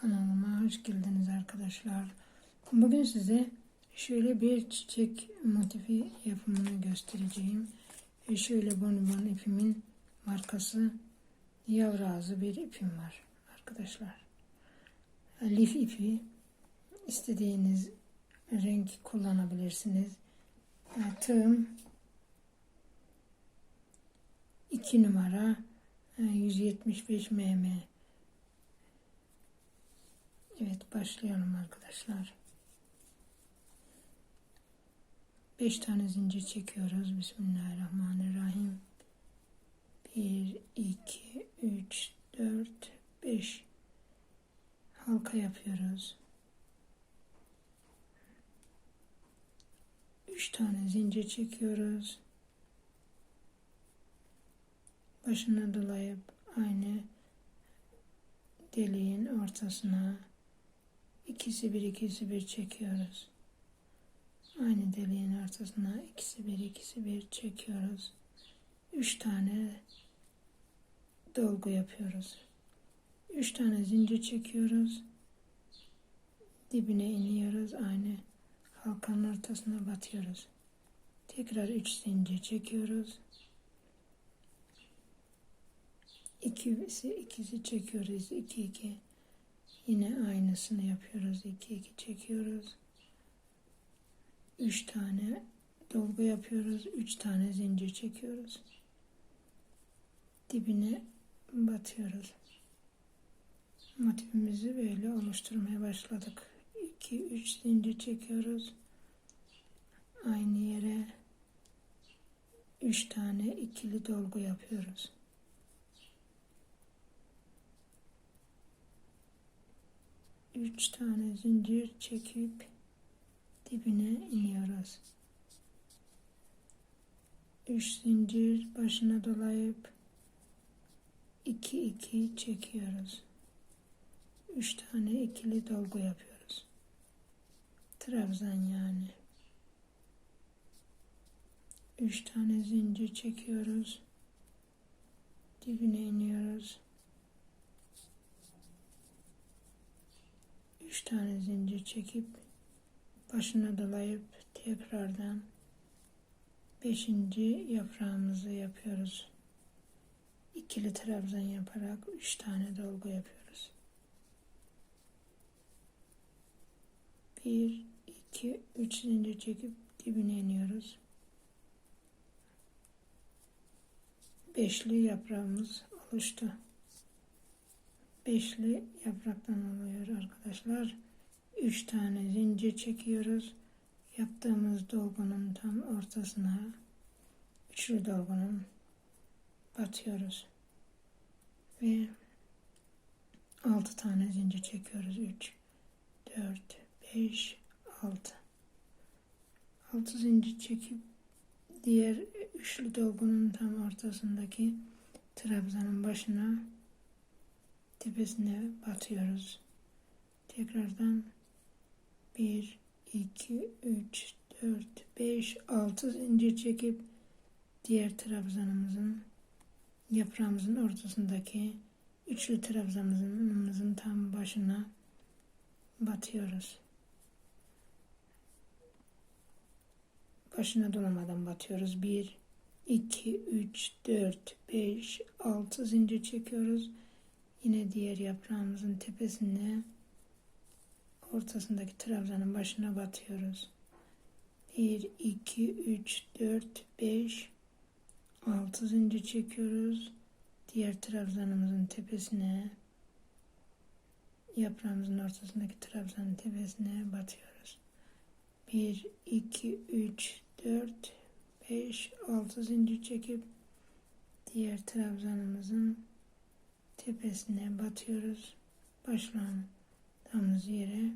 Kanalıma hoş geldiniz arkadaşlar. Bugün size şöyle bir çiçek motifi yapımını göstereceğim. Ve şöyle bonibon ipimin markası yavru ağzı bir ipim var arkadaşlar. Lif ipi istediğiniz renk kullanabilirsiniz. E, Tığım 2 numara e, 175 mm Evet başlayalım arkadaşlar. 5 tane zincir çekiyoruz. Bismillahirrahmanirrahim. 1, 2, 3, 4, 5 halka yapıyoruz. 3 tane zincir çekiyoruz. Başına dolayıp aynı deliğin ortasına ikisi bir ikisi bir çekiyoruz. Aynı deliğin ortasına ikisi bir ikisi bir çekiyoruz. Üç tane dolgu yapıyoruz. Üç tane zincir çekiyoruz. Dibine iniyoruz. Aynı halkanın ortasına batıyoruz. Tekrar üç zincir çekiyoruz. İkisi, ikisi çekiyoruz. iki iki. Yine aynısını yapıyoruz. 2 2 çekiyoruz. 3 tane dolgu yapıyoruz. 3 tane zincir çekiyoruz. Dibine batıyoruz. Motifimizi böyle oluşturmaya başladık. 2 3 zincir çekiyoruz. Aynı yere 3 tane ikili dolgu yapıyoruz. Üç tane zincir çekip dibine iniyoruz. Üç zincir başına dolayıp iki iki çekiyoruz. Üç tane ikili dolgu yapıyoruz. Trabzan yani. Üç tane zincir çekiyoruz. Dibine iniyoruz. 3 tane zincir çekip başına dolayıp tekrardan 5. yaprağımızı yapıyoruz. İkili trabzan yaparak 3 tane dolgu yapıyoruz. 1 2 3 zincir çekip dibine iniyoruz. Beşli yaprağımız oluştu beşli yapraktan oluyor arkadaşlar. Üç tane zincir çekiyoruz. Yaptığımız dolgunun tam ortasına üçlü dolgunun batıyoruz. Ve altı tane zincir çekiyoruz. Üç, dört, beş, altı. Altı zincir çekip diğer üçlü dolgunun tam ortasındaki trabzanın başına tepesine batıyoruz. Tekrardan 1, 2, 3, 4, 5, 6 zincir çekip diğer trabzanımızın yaprağımızın ortasındaki üçlü trabzanımızın tam başına batıyoruz. Başına dolamadan batıyoruz. 1, 2, 3, 4, 5, 6 zincir çekiyoruz. Yine diğer yaprağımızın tepesine ortasındaki trabzanın başına batıyoruz. 1, 2, 3, 4, 5, 6 zincir çekiyoruz. Diğer trabzanımızın tepesine yaprağımızın ortasındaki trabzanın tepesine batıyoruz. 1, 2, 3, 4, 5, 6 zincir çekip diğer trabzanımızın tepesine batıyoruz. Başlandığımız yere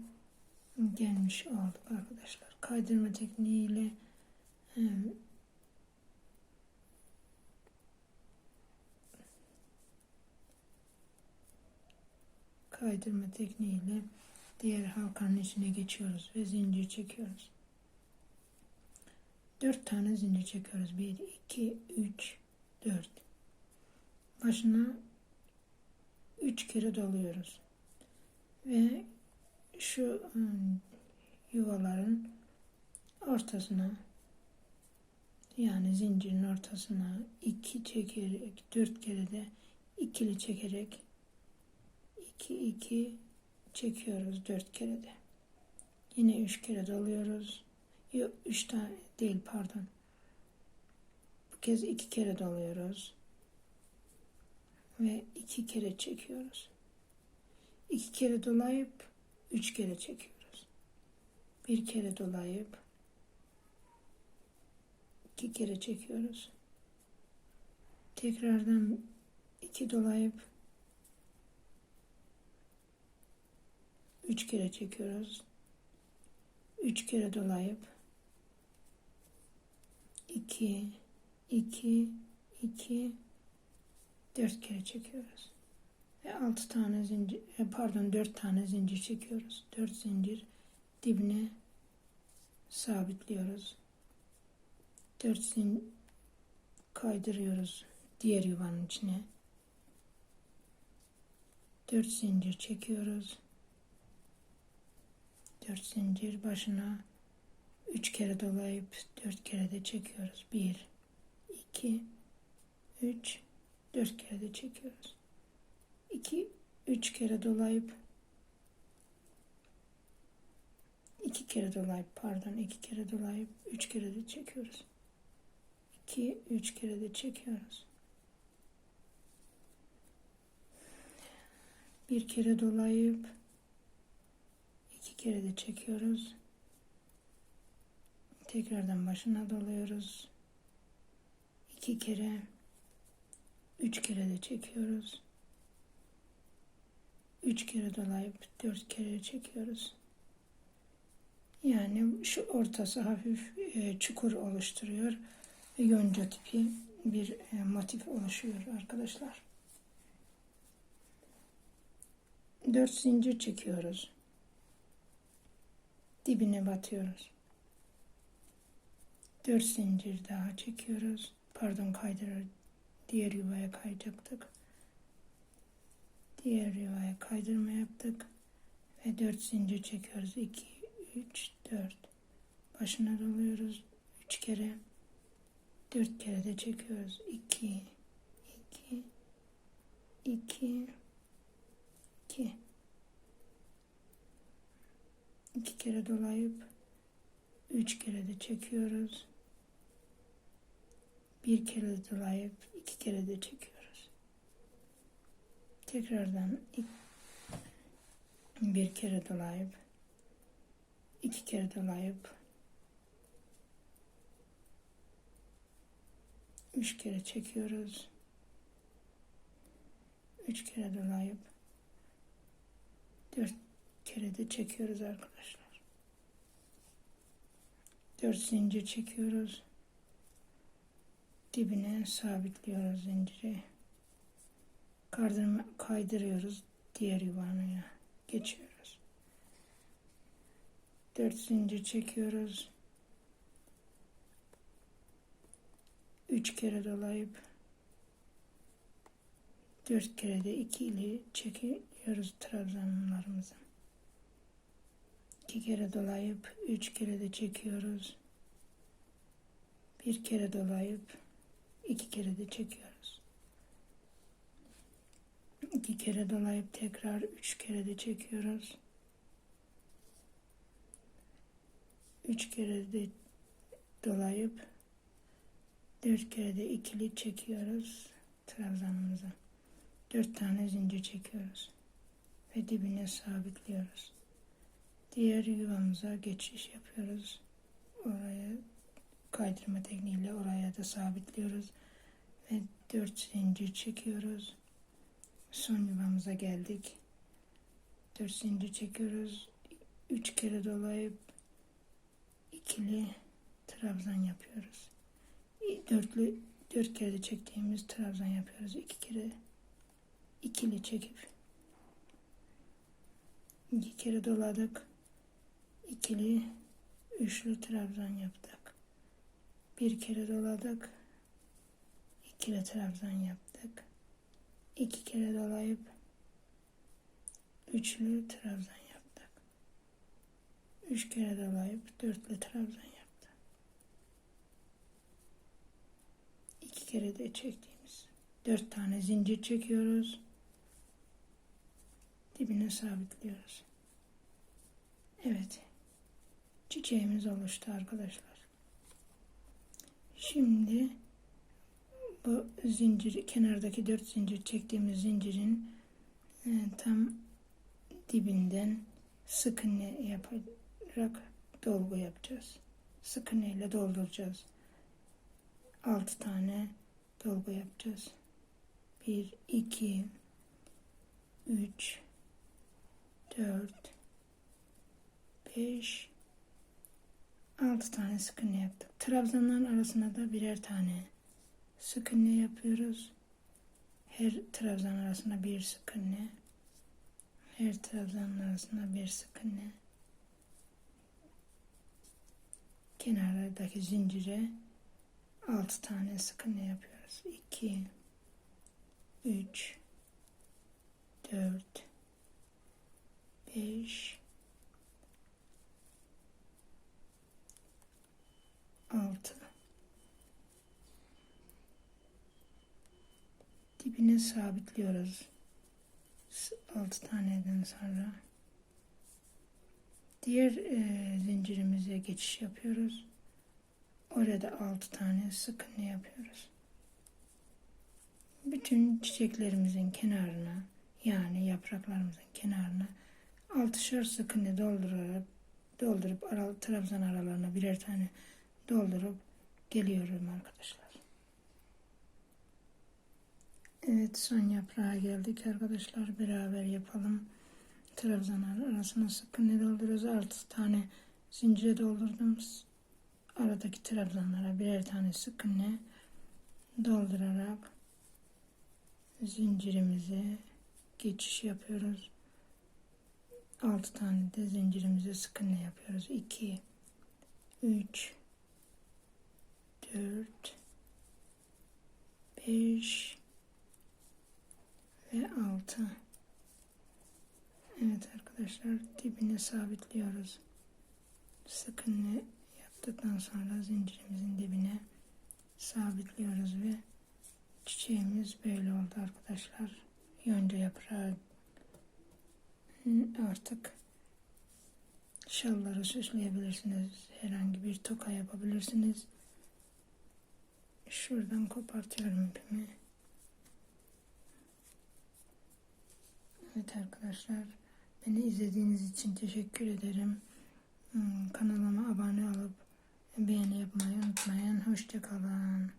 gelmiş olduk arkadaşlar. Kaydırma tekniğiyle kaydırma tekniğiyle diğer halkanın içine geçiyoruz ve zincir çekiyoruz. Dört tane zincir çekiyoruz. Bir, iki, üç, dört. Başına 3 kere doluyoruz. Ve şu ım, yuvaların ortasına yani zincirin ortasına iki çekerek dört kere de ikili çekerek iki iki çekiyoruz dört kere de. Yine üç kere doluyoruz. Yok üç tane değil pardon. Bu kez iki kere doluyoruz. Ve iki kere çekiyoruz. İki kere dolayıp üç kere çekiyoruz. Bir kere dolayıp iki kere çekiyoruz. Tekrardan iki dolayıp üç kere çekiyoruz. Üç kere dolayıp iki, iki, iki, dört kere çekiyoruz. Ve altı tane zincir, e, pardon dört tane zincir çekiyoruz. Dört zincir dibine sabitliyoruz. Dört zincir kaydırıyoruz diğer yuvanın içine. Dört zincir çekiyoruz. Dört zincir başına üç kere dolayıp dört kere de çekiyoruz. Bir, iki, üç, dört kere de çekiyoruz. İki, üç kere dolayıp iki kere dolayıp pardon iki kere dolayıp üç kere de çekiyoruz. İki, üç kere de çekiyoruz. Bir kere dolayıp iki kere de çekiyoruz. Tekrardan başına doluyoruz. İki kere, üç kere de çekiyoruz. Üç kere dolayıp dört kere çekiyoruz. Yani şu ortası hafif e, çukur oluşturuyor. Ve yonca tipi bir e, motif oluşuyor arkadaşlar. Dört zincir çekiyoruz. Dibine batıyoruz. Dört zincir daha çekiyoruz. Pardon kaydırır. Diğer yuvaya kayacaktık. Diğer yuvaya kaydırma yaptık. Ve dört zincir çekiyoruz. 2, 3, 4. Başına doluyoruz. Üç kere. Dört kere de çekiyoruz. 2, 2, 2, 2. İki kere dolayıp üç kere de çekiyoruz. Bir kere dolayıp iki kere de çekiyoruz. Tekrardan bir kere dolayıp iki kere dolayıp üç kere çekiyoruz. Üç kere dolayıp dört kere de çekiyoruz arkadaşlar. Dört zincir çekiyoruz. Dibine sabitliyoruz zinciri. Kaydırma, kaydırıyoruz. Diğer yuvanaya geçiyoruz. Dört zincir çekiyoruz. Üç kere dolayıp dört kere de ikili çekiyoruz trabzanlarımızı. İki kere dolayıp üç kere de çekiyoruz. Bir kere dolayıp iki kere de çekiyoruz. İki kere dolayıp tekrar üç kere de çekiyoruz. Üç kere de dolayıp dört kere de ikili çekiyoruz trabzanımıza. Dört tane zincir çekiyoruz ve dibine sabitliyoruz. Diğer yuvamıza geçiş yapıyoruz. Oraya kaydırma tekniğiyle oraya da sabitliyoruz. Ve 4 zincir çekiyoruz. Son yuvamıza geldik. 4 zincir çekiyoruz. 3 kere dolayıp ikili trabzan yapıyoruz. Dörtlü dört kere de çektiğimiz trabzan yapıyoruz. 2 kere ikili çekip iki kere doladık ikili üçlü trabzan yaptık. Bir kere doladık. İkili trabzan yaptık. İki kere dolayıp üçlü trabzan yaptık. Üç kere dolayıp dörtlü trabzan yaptı. İki kere de çektiğimiz dört tane zincir çekiyoruz. Dibine sabitliyoruz. Evet. Çiçeğimiz oluştu arkadaşlar. Şimdi bu zincir kenardaki dört zincir çektiğimiz zincirin e, tam dibinden sık iğne yaparak dolgu yapacağız. Sık iğne ile dolduracağız. 6 tane dolgu yapacağız. 1 2 3 4 5 6 tane sık iğne yaptık. Trabzanların arasına da birer tane sık iğne yapıyoruz. Her trabzan arasına bir sık iğne. Her trabzanın arasına bir sık iğne. Kenarlardaki zincire 6 tane sık iğne yapıyoruz. 2 3 4 5 6 dibine sabitliyoruz. 6 taneden sonra diğer e, zincirimize geçiş yapıyoruz. Orada 6 tane sık iğne yapıyoruz. Bütün çiçeklerimizin kenarına yani yapraklarımızın kenarına altışar sık iğne doldurarak doldurup ara, trabzan aralarına birer tane doldurup geliyorum arkadaşlar. Evet son yaprağa geldik arkadaşlar. Beraber yapalım. Trabzan arasına sık iğne dolduruyoruz. 6 tane zincire doldurdum. Aradaki trabzanlara birer tane sık iğne doldurarak zincirimize geçiş yapıyoruz. 6 tane de zincirimize sık iğne yapıyoruz. 2 3 4 5 ve 6 Evet arkadaşlar dibine sabitliyoruz. Sık iğne yaptıktan sonra zincirimizin dibine sabitliyoruz ve çiçeğimiz böyle oldu arkadaşlar. Yonca yaprağı artık şalları süsleyebilirsiniz. Herhangi bir toka yapabilirsiniz. Şuradan kopartıyorum ipimi. Evet arkadaşlar. Beni izlediğiniz için teşekkür ederim. Hmm, Kanalıma abone olup beğeni yapmayı unutmayın. Hoşçakalın.